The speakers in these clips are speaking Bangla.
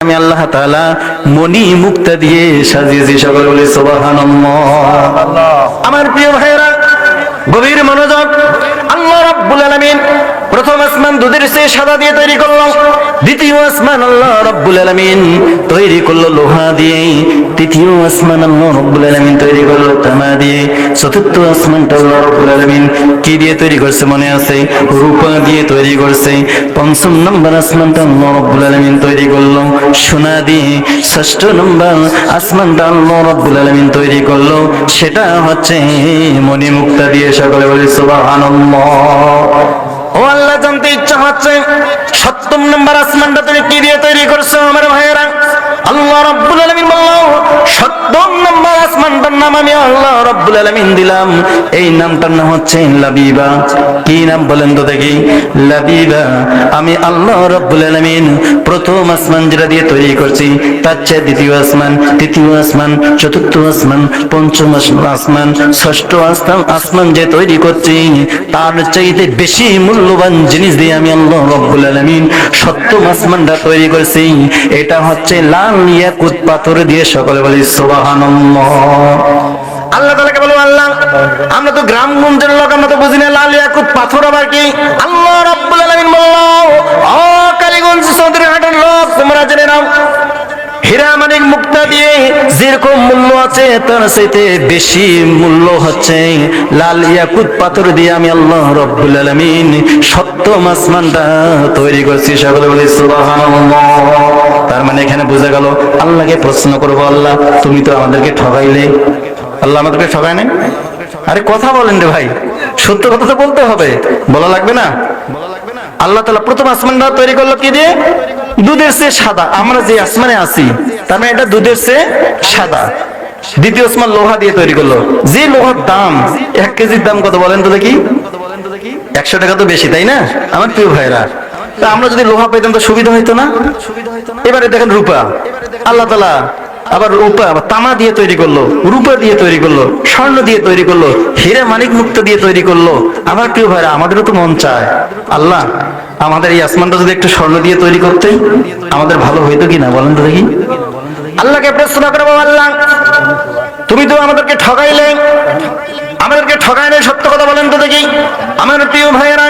আমি আল্লাহ তালা মনি মুক্তা দিয়ে সাজিয়েছি সকল বলে সোবাহান আমার প্রিয় ভাইরা গভীর মনোযোগ আল্লাহ রাব্বুল আলামিন প্রথম আসমান দুধের সে সাদা দিয়ে তৈরি করল দ্বিতীয় আসমান আল্লাহ রাব্বুল আলামিন তৈরি করল লোহা দিয়ে। তৃতীয় আসমান আল্লাহ রাব্বুল আলামিন তৈরি করল তামা দিয়ে। চতুর্থ আসমানটা আল্লাহ রাব্বুল আলামিন কি দিয়ে তৈরি করছে মনে আছে? রূপা দিয়ে তৈরি করছে। পঞ্চম নম্বর আসমানটা আল্লাহ রাব্বুল আলামিন তৈরি করল সোনা দিয়ে। ষষ্ঠ নম্বর আসমানটা আল্লাহ রাব্বুল আলামিন তৈরি করল। সেটা হচ্ছে মণিমুক্তা দিয়ে। সকলে বলি সুবহানাল্লাহ। ও আল্লাহ, জানতে ইচ্ছা হচ্ছে সপ্তম নম্বর আসমানটা তুমি কি দিয়ে তৈরি করছ, আমার ভাইয়েরা? আল্লাহ রাব্বুল আলামিন বলল সপ্তম নম্বর আসমানটার নাম আমি আল্লাহ রাব্বুল আলামিন দিলাম। এই নামটার নাম হচ্ছে লাবিবা। কি নাম বলেন তো দেখি? লাবিবা। আমি আল্লাহ রাব্বুল আলামিন প্রথম আসমান যেটা দিয়ে তৈরি করছি, তার চেয়ে দ্বিতীয় আসমান, তৃতীয় আসমান, চতুর্থ আসমান, পঞ্চম আসমান, ষষ্ঠ আসমান আসমান যে তৈরি করছি, তার চাইতে বেশি মূল্যবান জিনিস দিয়ে আমি আল্লাহ রব্বুল আলামিন সপ্তম আসমানটা তৈরি করেছি। এটা হচ্ছে লাল ইয়াকুত পাথর দিয়ে সকলে বলি, সুবহানাল্লাহ। আল্লাহ বলো, আল্লাহ, আমরা তো গ্রামগঞ্জের লোক, আমরা তো বুঝি না লাল ইয়াকুত পাথর আবার কি? আল্লাহ রাব্বুল আলামিন বলল ও কালীগঞ্জ লোক, তোমরা জেনে নাও, হীরা মানিক মুক্তা দিয়ে যেরকম মূল্য আছে, তার চাইতে বেশি মূল্য হচ্ছে। লাল ইয়াকুত পাথর দিয়ে আমি আল্লাহ রব্বুল আলামিন সপ্তম আসমানটা তৈরি করছি। সকলে বলি, সুবহানাল্লাহ। তার মানে এখানে বোঝা গেল, আল্লাহকে প্রশ্ন করব, আল্লাহ, তুমি তো আমাদেরকে ঠগাইলে। আল্লাহ আমাদেরকে ঠগায় নাই? আরে কথা বলেন রে ভাই, সত্য কথা তো বলতে হবে। বলা লাগবে না? আল্লাহ তালা প্রথম আসমানটা তৈরি করল কি দিয়ে? দুধের সে সাদা। আমরা যে আসমানে আছি, তার মানে এটা দুধের সে সাদা। দ্বিতীয় আসমান লোহা দিয়ে তৈরি করল। যে লোহার দাম, এক কেজির দাম কত বলেন তো দেখি? একশো টাকা তো বেশি, তাই না? আমার প্রিয় ভাইরা তা আমরা যদি লোহা পেতাম তো সুবিধা হইতো না? এবারে দেখেন রূপা। আল্লাহ তালা আবার রূপা তামা দিয়ে তৈরি করল, রূপা দিয়ে তৈরি করল, স্বর্ণ দিয়ে তৈরি করল, হীরা মানিক মুক্ত দিয়ে তৈরি করল। আমার প্রিয় ভাইরা, আমাদেরও তো মন চায়। আল্লাহ, আমাদের এই আসমানটা যদি একটু স্বর্ণ দিয়ে তৈরি করতে আমাদের ভালো হইতো কিনা? বলেন তো দেখি। আল্লাহকে প্রশ্ন করব আল্লাহ তুমি তো আমাদেরকে ঠগাইলে আমাদেরকে ঠগাইলে সত্য কথা বলেন তো দেখি। আমার প্রিয় ভাইয়েরা,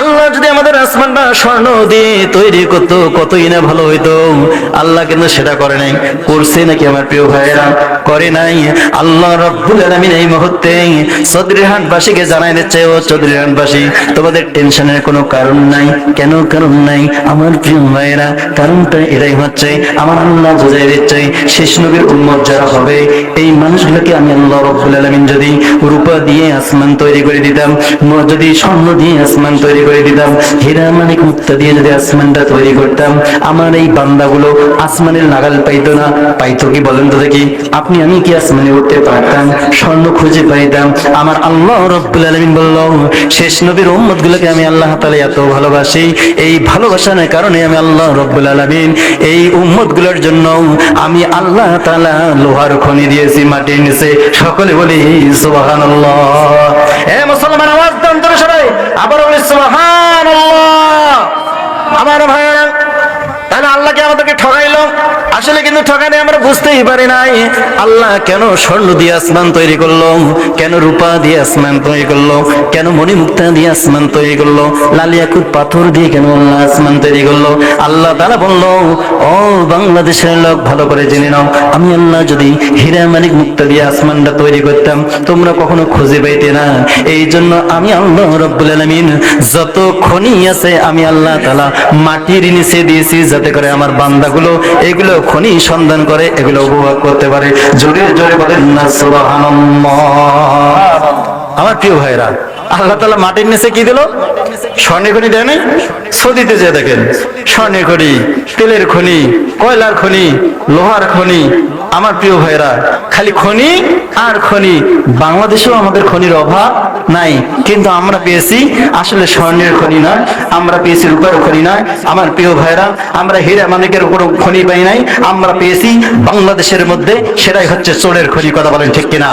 আল্লাহ যদি আমাদের আসমানটা স্বর্ণ দিয়ে তৈরি করতো, কতই না ভালো হইতো। আল্লাহ কিন্তু সেটা করে নাই। করছে নাকি আমার প্রিয় ভাইয়েরা? করে নাই। আল্লাহ রব্বুল আলামিন এই মুহূর্তে চৌধুরীহাটবাসীকে জানাই দিচ্ছে, ও চৌধুরীহাটবাসী তোমাদের টেনশনের কোনো কারণ নাই? কেন কারণ নাই? আমার প্রিয় ভাইয়েরা, কারণটা এটাই হচ্ছে, আমার আল্লাহ বুঝাই দিচ্ছে, শেষ নবীর উম্মত যারা হবে, এই মানুষগুলোকে আমি আল্লাহ রব্বুল আলামিন যদি রূপা দিয়ে আসমান তৈরি করে দিতাম যদি স্বর্ণ দিয়ে আসমান তৈরি করে দিতাম, হীরা মানিক মুক্তা দিয়ে যদি আসমানটা তৈরি করতাম, আমার এই বান্দাগুলো আসমানের নাগাল পাইতো না। পাইতো কি বলেন তো দেখি? আপনি, আমি কি আসমানে উঠতে পারতাম? স্বর্ণ খুঁজে পাইতাম। আমার আল্লাহ রব্বুল আলামিন বলল, শেষ নবীর উম্মত গুলোকে আমি আল্লাহ তাআলা এত ভালোবাসি। এই ভালোবাসার কারণে আমি আল্লাহ রব্বুল আলামিন এই উম্মতগুলোর জন্য আমি আল্লাহ তাআলা লোহার খনি দিয়েছি, মাটির নিচে। সকলে বলি মুসলমান আওয়াজ দেন তোরা সবাই। আবার আমার ভাইয়েরা তাহলে আল্লাহকে আমাদেরকে ঠকাইলো? কিন্তু ঠকানে আমরা বুঝতেই পারি নাই। আল্লাহ কেন স্বর্ণ দিয়ে আসমান তৈরি করল? কেন রূপা দিয়ে আসমান তৈরি করল? কেন মণিমুক্তা দিয়ে আসমান তৈরি করল? লালিয়াকুর পাথর দিয়ে কেন আল্লাহ আসমান তৈরি করল? আল্লাহ তারা বলল, ও বাংলাদেশের লোক, ভালো করে জেনে নাও। আমি আল্লাহ যদি হীরা মানিক মুক্তা দিয়ে আসমানটা তৈরি করতাম, তোমরা কখনো খুঁজে পাইতে না। এই জন্য আমি আল্লাহ রব্বুল আলামিন যত খনি আছে, আমি আল্লাহ তাআলা মাটির নিচে দিয়েছি, যাতে করে আমার বান্দাগুলো এগুলো খনি সন্ধান করে এগুলো উপভোগ করতে পারে। জোরে জোরে বলেন না সুবহানাল্লাহ। আমার প্রিয় ভাইরা আল্লাহ তাআলা মাটির নিচে কি দিল? স্বর্ণের খনি দেয় নাই? সৌদিতে যে দেখেন, স্বর্ণের খনি, তেলের খনি, কয়লার খনি, লোহার খনি। আমার প্রিয় ভাইরা খালি খনি আর খনি, বাংলাদেশেও আমাদের খনির অভাব নাই। কিন্তু আমরা পেয়েছি আসলে স্বর্ণের খনি নয়, আমরা পেয়েছি রূপার খনি নয়। আমার প্রিয় ভাইরা আমরা হীরা মানিকের কোনো খনি পাই নাই, আমরা পেয়েছি বাংলাদেশের মধ্যে সেটাই হচ্ছে চোরের খনি, কথা বলেন ঠিক কিনা?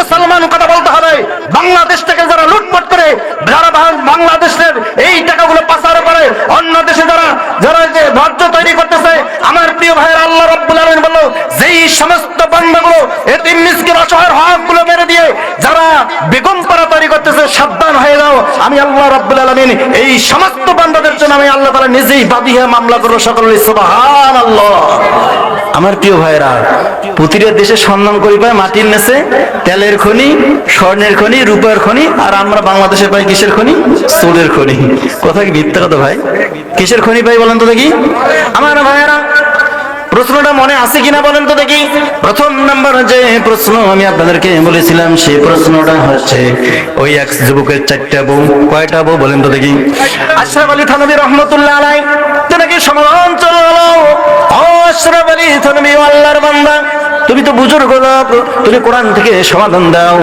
মুসলমান, কথা বলতে হবে। বাংলাদেশ থেকে যারা লুটপাট করে যারা বাংলাদেশের এই টাকাগুলো পাচার করে। অন্য দেশে যারা যারা যে ধৈর্য তৈরি করতেছে, আমার প্রিয় ভাইয়ের, আল্লাহ রব্বুল আলামিন বলল, যেই সমস্ত বান্দাগুলো এতিম হকগুলো মেরে দিয়ে যারা বেগম পাড়া তৈরি করতেছে, সাবধান হয়ে যাও। আমি আল্লাহ রব্বুল আলামিন এই সমস্ত বান্দাদের জন্য আমি আল্লাহ তাআলা নিজেই বাদী হয়ে মামলা করব সকল সুবহানাল্লাহ। আমার প্রিয় ভাইরা প্রতিটা দেশে সন্ধান করি পায়, মাটির নেছে তেলের খনি, স্বর্ণের খনি, রূপার খনি, আর আমরা বাংলাদেশে পাই কিসের খনি? সোলের খনি। কথা কি কথা ভাই? কিসের খনি পাই বলেন তো দেখি। আমার ভাইয়েরা প্রশ্নটা মনে আছে কিনা বলেন তো দেখি। প্রথম নাম্বার যে প্রশ্ন আমি আপনাদেরকে বলেছিলাম, সেই প্রশ্নটা হচ্ছে, ওই এক যুবকের চারটা বউ, কয়টা বউ বলেন তো দেখি। আশরাফ আলী থানবী রহমতুল্লাহ আলাই নাকি গেল ও আশরাফ আলী থানবী আল্লাহর বান্দা। তুমি তো বুজুর্গ লোক তুমি কোরআন থেকে সমাধান দাও।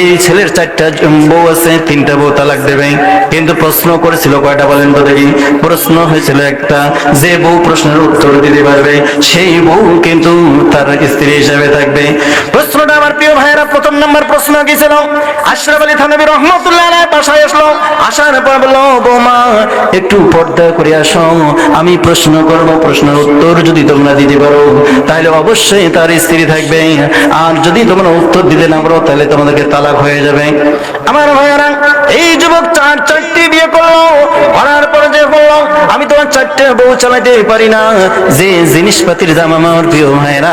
এই ছেলের চারটা বউ আছে, তিনটা বউ তালাক দেবে। কিন্তু প্রশ্ন করেছিল কয়টা বলেন তো দেখি। প্রশ্ন হয়েছিল একটা, যে বউ প্রশ্নের উত্তর দিতে পারবে, সেই বউ কিন্তু তার স্ত্রী হিসাবে থাকবে। প্রশ্নটা আমার প্রিয় ভাইয়েরা, প্রথম নাম্বার প্রশ্ন কি ছিল? আশরাফ আলী থানবী রহমতুল্লাহ বাসায় আসলো। আসার পর বলল বৌমা একটু পর্দা করে আসো। আমি প্রশ্ন করব, প্রশ্নের উত্তর যদি তোমরা দিতে পারো, তাহলে অবশ্যই তার স্ত্রী থাকবে। আর যদি তোমরা উত্তর দিতে না পারো, তাহলে তোমাদেরকে তালাক হয়ে যাবে। আমার ভাইয়ারা, এই যুবক চার চারটি বিয়ে করল। করার পরে যে বলল, আমি তোমার চারটে বউ চালাতে পারি না। যে জিনিসপাতির দাম আমার প্রিয় ভাইরা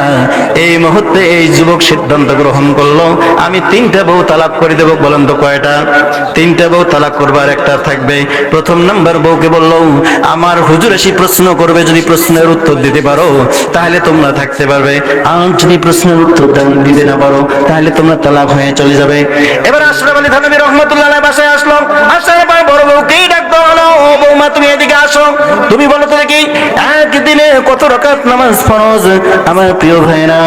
এই মুহূর্তে এই যুবক সিদ্ধান্ত গ্রহণ করল। আমি তিনটা বউ তালাক করে দেবো, বলেন তো কয়টা? তিনটা বউ তালাক করবার একটা থাকবে। প্রথম নাম্বার বউকে বলল, আমার হুজুর এসে প্রশ্ন করবে, যদি প্রশ্নের উত্তর দিতে পারো, তাহলে তোমরা থাকতে পারবে। আর যদি প্রশ্নের উত্তর দিতে না পারো, তাহলে তোমরা তালাক হয়ে চলে যাবে। এবার আশরাফ আলী থানবী রহমতুল্লাহ বাসায় আসলো আসার পর বড় বউকেই ডাকতে ও বৌমা, তুমি এদিকে আসো। তুমি বলো তো দেখি, একদিনে কত রাকাত নামাজ ফরজ? আমার প্রিয় ভাইরা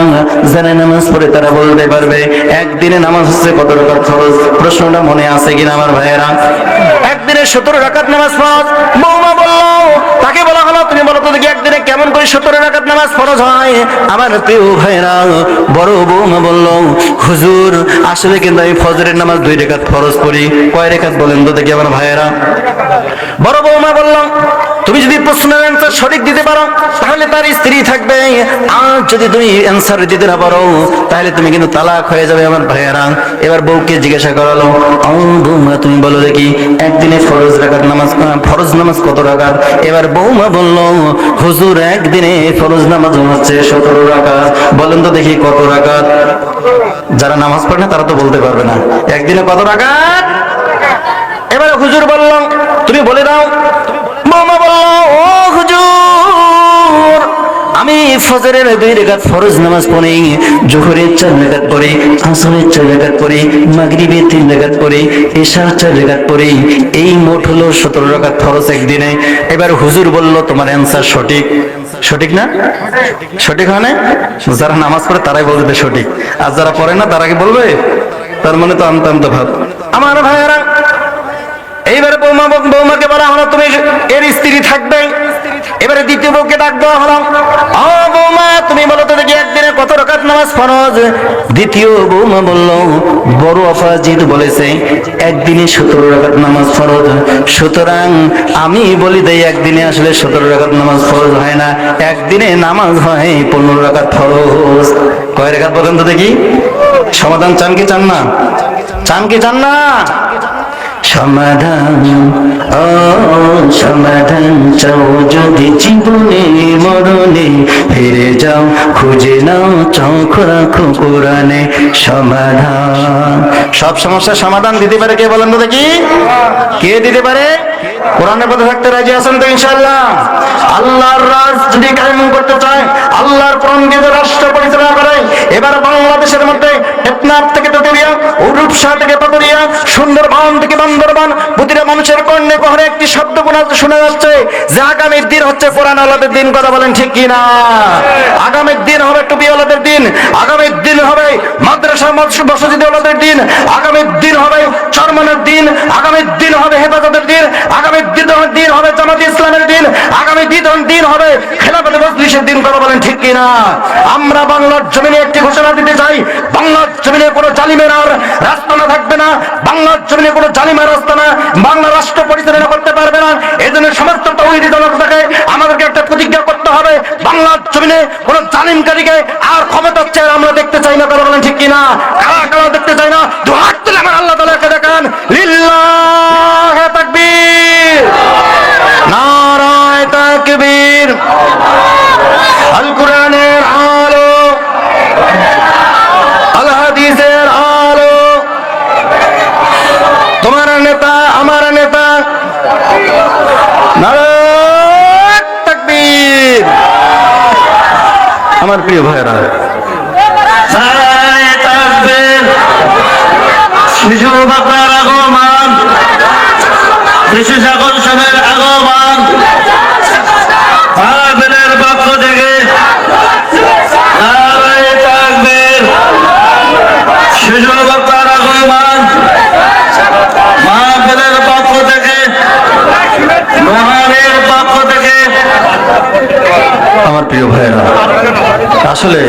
যারা নামাজ পড়ে তারা বলতে পারবে, একদিনে নামাজ হচ্ছে কত রাকাত ফরজ? প্রশ্নটা মনে আছে কিনা আমার ভাইয়েরা? একদিনে সতেরো রাকাত নামাজ ফরজ। বৌমা বলল, তাকে বলা হলো, তুমি বলো তো দেখি একদিনে কেমন করে সতেরো রাকাত নামাজ ফরজ হয়। আমার প্রিয় ভাইরা, বড় বৌমা বলল, হুজুর, আসলে কিন্তু আমি ফজরের নামাজ দুই রেখাত ফরজ করি কয় রেখাত বলেন তো দেখি আমার ভাইয়েরা। বড় বৌমা বললাম তুমি যদি প্রশ্নের অ্যান্সার সঠিক দিতে পারো, তাহলে তার স্ত্রী থাকবে। আর যদি তুমি অ্যান্সার দিতে না পারো, তাহলে তুমি কিন্তু তালাক হয়ে যাবে আমার ভাইয়েরা। এবার বউকে জিজ্ঞাসা করালো বৌমা, তুমি বলো দেখি, একদিনে ফরজ রাখাত নামাজ ফরজ নামাজ কত রাখাত এবার বৌমা বলল, হুজুর, একদিনে ফরজ নামাজ হচ্ছে সতেরো রাখাত। বলেন তো দেখি কত রাখাত? যারা নামাজ পড়ে না, তারা তো বলতে পারবে না। একদিনে কত রাখাত? এবার হুজুর বলল, তুমি বলে দাও বলল ও হুজুর। আমি ফজরের দুই রেখাত ফরজ নামাজ পড়ি, জোহরের চার রেখাত আসরের চার রেখাত মাগরিবের তিন রেখাত এশার চার রেখাত এই মোট হলো সতেরো রেখাত ফরজ একদিনে। এবার হুজুর বলল, তোমার অ্যান্সার সঠিক। সঠিক না? সঠিক হয় না যারা নামাজ পড়ে তারাই বলবে সঠিক। আর যারা পড়ে না, তারা কি বলবে? তার মানে তো আমতা আমতা ভাব। আমার ভাইয়েরা এইবারে বৌমা বৌমাকে বলা হলো, তুমি এর স্ত্রী থাকবে। এবারে দ্বিতীয় বউকে ডাক দেওয়া হলো। ও বৌমা, তুমি বলো তো দেখি একদিনে কত রকাত নামাজ ফরজ? দ্বিতীয় বৌমা বলল, বড় অপরাজিত বলেছে, একদিনে সতেরো রাকাত নামাজ ফরজ। সুতরাং আমি বলি দেই, একদিনে আসলে সতেরো রাকাত নামাজ ফরজ হয় না, একদিনে নামাজ হয় পনেরো রাকাত ফরজ। কয় রেখাত বলেন তো দেখি। সমাধান চান কি চান না? চান কি চান না? সমাধান, ও সমাধান চাও যদি জীবনে, মরণে। ফিরে যাও, খুঁজে নাও চোখ রাখো কোরআনে সমাধান। সব সমস্যার সমাধান দিতে পারে কে বলেন তো দেখি? কে দিতে পারে? কোরআনের পথে থাকতে রাজি আছেন তো ইনশাআল্লাহ? আল্লাহর রাজ যদি কায়েম করতে চায়, আল্লাহর কোরআন দিয়ে রাষ্ট্র পরিচালনা করে, এবার বাংলাদেশের মধ্যে টেকনাফ থেকে তেতুলিয়া রূপসা থেকে পাতুরিয়া সুন্দরবন থেকে বান্দরবান, প্রতিটা মানুষের কর্ণে কহরে একটি শব্দ গুণা শোনা যাচ্ছে? যে আগামীর দিন হচ্ছে কোরআন আলাদের দিন, কথা বলেন ঠিক কি না আগামীর দিন হবে টুপি আলাদের দিন, আগামীর দিন হবে মাদ্রাসা বসতি আলাদের দিন, আগামীর দিন হবে চরমানের দিন, আগামীর দিন হবে হেফাজতের দিন আগামী দিন দিন হবে জামাত ইসলামের দিন, আগামী দিন দিন হবে খেলাফত মজলিসের দিন, কথা বলেন ঠিক কি না আমরা বাংলার জমিনে একটি ঘোষণা দিতে চাই, বাংলার জমিনে কোনো জালিমের আর রাস্তা না থাকবে না, বাংলার জমিনে কোনো জালিমের রাস্তা না, বাংলা রাষ্ট্র পরিচালনা করতে পারবে না এই জন্য সমস্ত তৌহিদি জনতাকে আমাদেরকে একটা প্রতিজ্ঞা করতে হবে, বাংলার জমিনে কোন জালিমকারীকে আর ক্ষমতা চেয়ে আমরা দেখতে চাই না, কথা বলেন ঠিক কিনা? কারা কারা দেখতে চাই না দু হাত তুলে আমার আল্লাহ তালাকে দেখান লিল্লাহ তাকবীর নারায় তাকবীর আল কোরআনের আলো আল হাদিসের আলো তোমার নেতা আমার নেতা। তাকবীর। আমার প্রিয় ভাইরা শিশু বাচ্চার আগমন। শিশু সকল সবের আগমন মাহফিলের পক্ষ থেকে নারায়ে তাকবীর শিশু বাচ্চার আগমন মাহফিলের পক্ষ থেকে মহানের পক্ষ থেকে আমার প্রিয় ভাইরা আসলে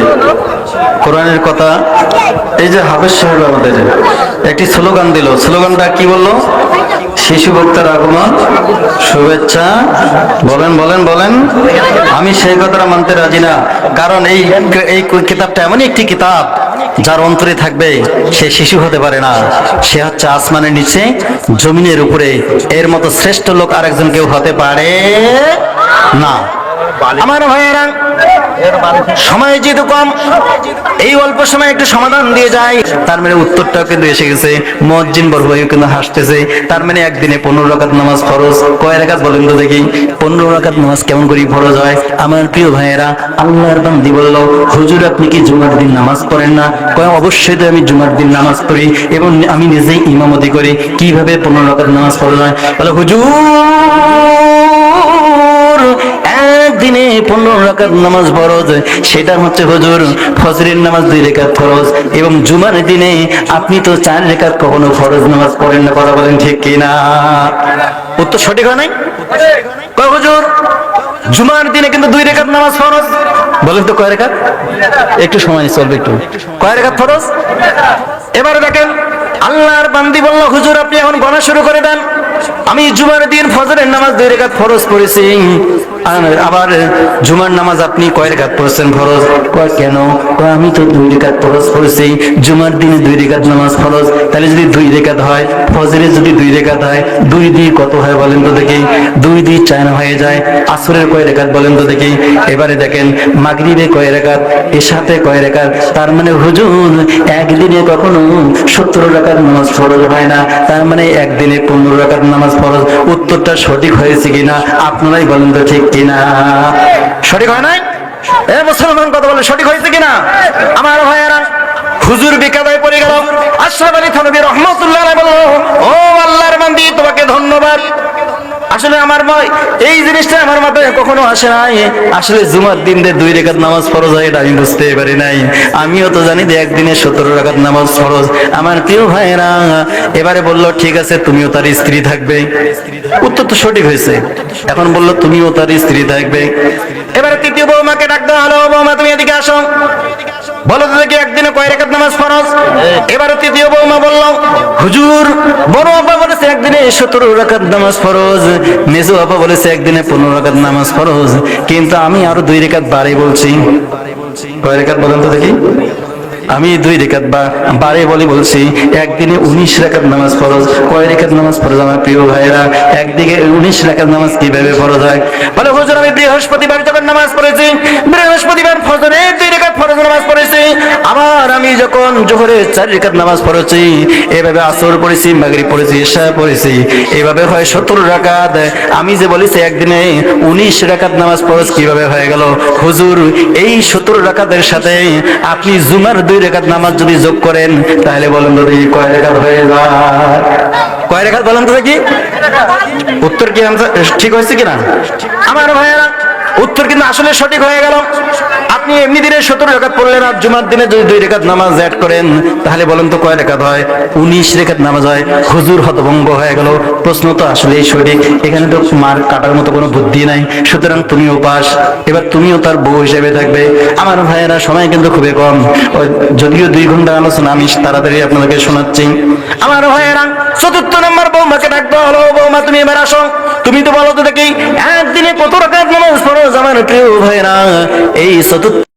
কোরআনের কথা, এই যে হাফেজ সাহেব আমাদের একটি স্লোগান দিল। স্লোগানটা কি বলল? শিশু বক্তার আগমন, শুভেচ্ছা। বলেন বলেন বলেন। আমি সেই কথাটা মানতে রাজি না, কারণ এই এই কিতাবটা এমনই একটি কিতাব যার অন্তরে থাকবে, সে শিশু হতে পারে না। সে হচ্ছে আসমানের নিচে, জমিনের উপরে। এর মতো শ্রেষ্ঠ লোক আরেকজন কেউ হতে পারে না। আমার ভাইয়েরা সময় যেহেতু কম এই অল্প সময় একটু সমাধান দিয়ে যায় তার মানে উত্তরটাও কিন্তু এসে গেছে মজ্জিন বড় ভাইও কিন্তু হাসতেছে। তার মানে একদিনে পনেরো রাকাত নামাজ ফরজ। কয় রাকাত বলেন তো দেখি? পনেরো রাকাত নামাজ কেমন করে ফরজ হয়? আমার প্রিয় ভাইয়েরা আল্লাহর বান্দি বলল হুজুর আপনি কি জুমার দিন নামাজ পড়েন না? কয় অবশ্যই তো আমি জুমার দিন নামাজ পড়ি এবং আমি নিজেই ইমামতি করি। কীভাবে পনেরো রাকাত নামাজ ফরজ হয়? বলে হুজুর একদিনে পনেরো রাকাত নামাজ ফরজ, সেটা হচ্ছে হুজুর ফজরের নামাজ দুই রেখাত ফরজ এবং জুমার দিনে আপনি তো চার রেখাত কখনো ফরজ নামাজ পড়েন না, কথা বলেন ঠিক কিনা? উত্তর সঠিক হয় নাই? হুজুর? জুমার দিনে কিন্তু দুই রেখাত নামাজ ফরজ। বলেন তো কয় রেখাত একটু সময় চলবে একটু। কয় রেখাত ফরজ? এবারে দেখেন, আল্লাহর বান্দি বলল, হুজুর, আপনি এখন গণা শুরু করে দেন। আমি জুমার দিন ফজরের নামাজ দুই রেখাত ফরজ পড়েছি। আবার জুমার নামাজ আপনি কয় রেখাত পড়ছেন ফরজ? কয় কেন? আমি তো দুই রেখাত ফরজ পড়েছি। জুমার দিনে দুই রেখাত নামাজ ফরজ। তাহলে যদি দুই রেখাত হয়, ফজরে যদি দুই রেখাত হয়, দুই দুই কত হয় বলেন তো দেখি? দুই দুই চার হয়ে যায়। আসরের কয় রেখাত বলেন তো দেখি? এবারে দেখেন, মাগরিবে কয় রেখাত এসাতে কয় রেখাত, তার মানে হুজুর, একদিনে কখনো সত্তর রাকাত নামাজ ফরজ হয় না। তার মানে একদিনে পনেরো রাকাত নামাজ ফরজ, উত্তরটা সঠিক হয়েছে কিনা আপনারাই বলেন তো ঠিক কিনা? সঠিক হয় নাই? এ মুসলমান কথা বলে সঠিক হয়েছে কিনা? আমার ভাইয়েরা, হুজুর বিকাদায় পড়ে গেল। আশরাফ আলী থানবী রহমতুল্লাহ বলল, ও আল্লাহর বান্দি, তোমাকে আসলে আমার মা- এই জিনিসটা আমার মাথায় কখনো আসে নাই। আসলে জুমার দিন দিয়ে দুই রেখাত নামাজ ফরজ হয় এটা আমি বুঝতে পারি নাই। আমিও তো জানি যে একদিনে সতেরো রাখাত নামাজ ফরজ। আমার প্রিয় ভাইয়েরা, এবারে বলল, ঠিক আছে, তুমিও তার স্ত্রী থাকবে। উত্তর তো সঠিক হয়েছে। এখন বলল, তুমিও তার স্ত্রী থাকবে। এবারে তৃতীয় বৌমাকে ডাক দেওয়া হলো। বৌমা, তুমি এদিকে আসো। বলো তো দেখি, একদিনে কয় রেখাত নামাজ ফরজ? এবারে তৃতীয় বৌমা বলল, হুজুর বড় আপা বলেছে একদিনে সতেরো রাকাত নামাজ ফরজ মেজো আপা বলেছে একদিনে পনেরো রাকাত নামাজ ফরজ, কিন্তু আমি আরও দুই রেখাত বাড়ে বলছি। কয় রেখাত বলেন তো দেখি। আমি দুই রেখাত বা বারে বলে বলছি, একদিনে উনিশ রেখাত নামাজ ফরজ, কয় রেখাত নামাজ ফরজ আমার প্রিয় ভাইরা একদিকে উনিশ রেখাত নামাজ কীভাবে ফরজ হয়? বলে, হুজুর, আমি বৃহস্পতিবার যখন নামাজ পড়েছি, বৃহস্পতিবার ফজরে দুই রেখাত ফরজ নামাজ পড়েছি। আবার আমি যখন জোহরে চার রেখাত নামাজ পড়েছি, এভাবে আসর পড়েছি মাগরি পড়েছি ঈশা পড়েছি, এভাবে হয় সত্তর রাকাত আমি যে বলেছি, একদিনে উনিশ রাকাত নামাজ পড়েছ কীভাবে হয়ে গেল? হুজুর, এই সতেরো রাকাতের সাথে আপনি জুমার দুই রেখাত নামাজ যদি যোগ করেন, তাহলে বলেন যদি কয় রেখাত হয়ে যায় কয় রেখাত বলেন তো কি উত্তর কি ঠিক হয়েছে কিনা? আমার ভাইয়েরা উত্তর কিন্তু আসলে সঠিক হয়ে গেল। আপনি এমনি দিনে সতেরো রেখাত পড়লেন আর জুমার দিনে যদি দুই রেখাত নামাজ অ্যাড করেন, তাহলে বলেন তো কয় রেখাত হয়? উনিশ রেখাত নামাজ হয়। হুজুর হতভঙ্গ হয়ে গেল। প্রশ্ন তো আসলেই সঠিক। এখানে তো মার কাটার মতো কোনো বুদ্ধি নাই। সুতরাং তুমিও পাস এবার তুমিও তার বউ হিসেবে থাকবে। আমার ভাইয়েরা সময় কিন্তু খুবই কম। যদিও দুই ঘণ্টা আলোচনা, আমি তাড়াতাড়ি আপনাদেরকে শোনাচ্ছি। আমার ভাইয়েরা, চতুর্থ নম্বর বৌমাকে ডাকতে হলো। বৌমা, তুমি এবার আসো। তুমি তো বলো তো দেখি, একদিনে কত রকম নামাজ ফরজ আমার প্রিয় ভাইরা এই চতুর্থ